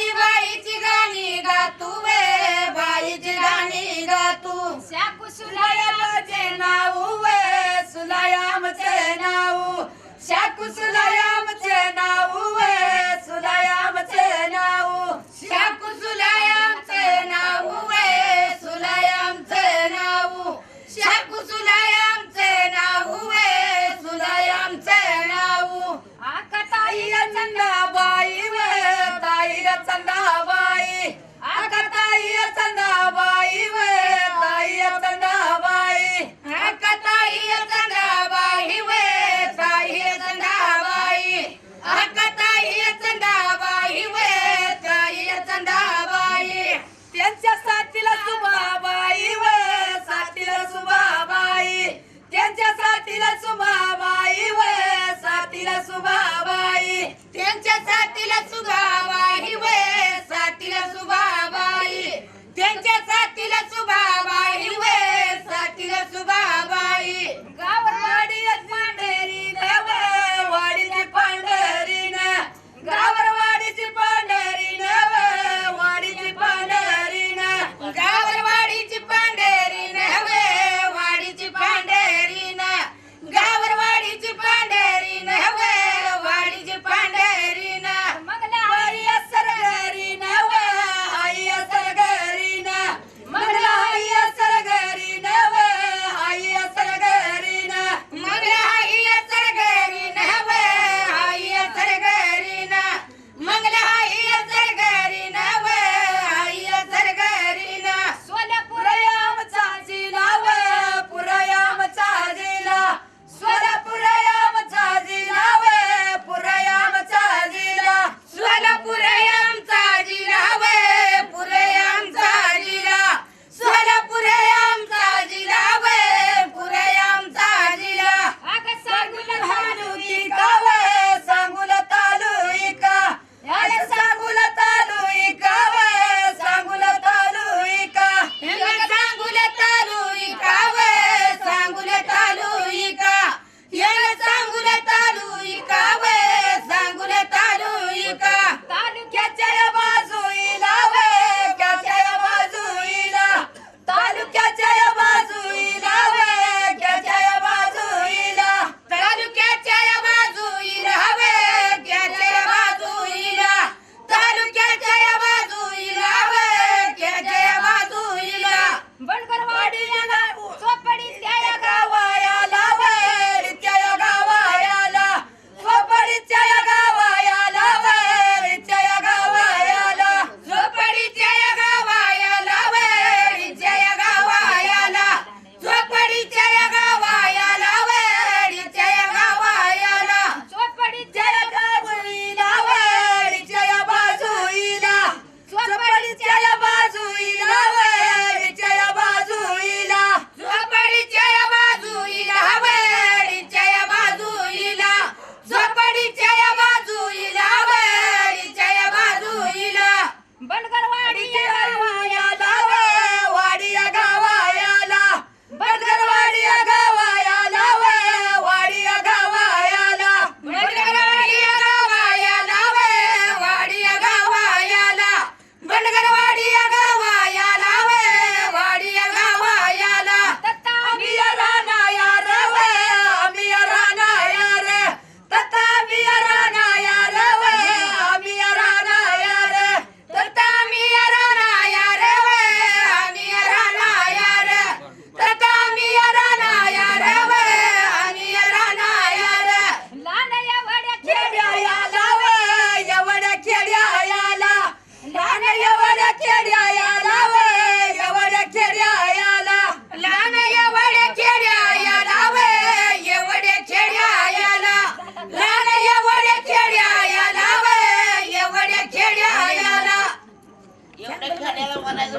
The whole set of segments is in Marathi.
बाई बाईची गाणी गातू वे बाईची गाणी गातू. शाकू सुलायामचे नाव वे सुलायामचे नाव. शाकू सुलायामचे नाव वे सुलायामचे नाव. शाकू सुलायामचे नाव वे सुलायामचे नाव. शाकू सुलायामचे नाव वे सुलायामचे नाव. आका चंदा आकाताई चंदाबाई वताई चंदाबाई. त्यांच्या साथीला सुबाबाई व साथीला त्यांच्या साथीला सुबाबाई व साथीला त्यांच्या साथीला सुबाबाई व साथीला सुबाबाई. त्यांच्या साथीला सुबाबाई व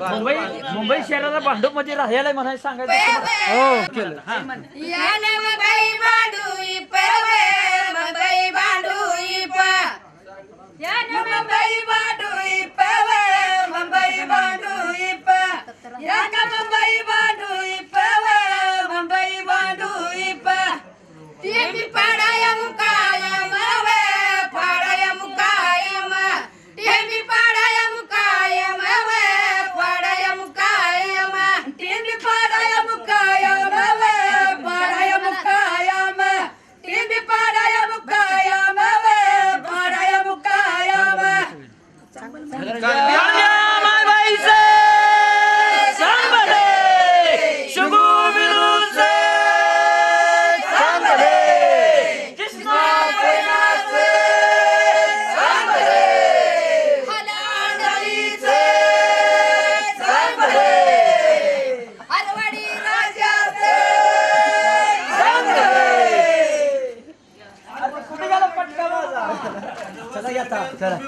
मुंबई मुंबई शहराला भांडूपमध्ये राहायला म्हणायचं सांगायचं हो केलं. 再来。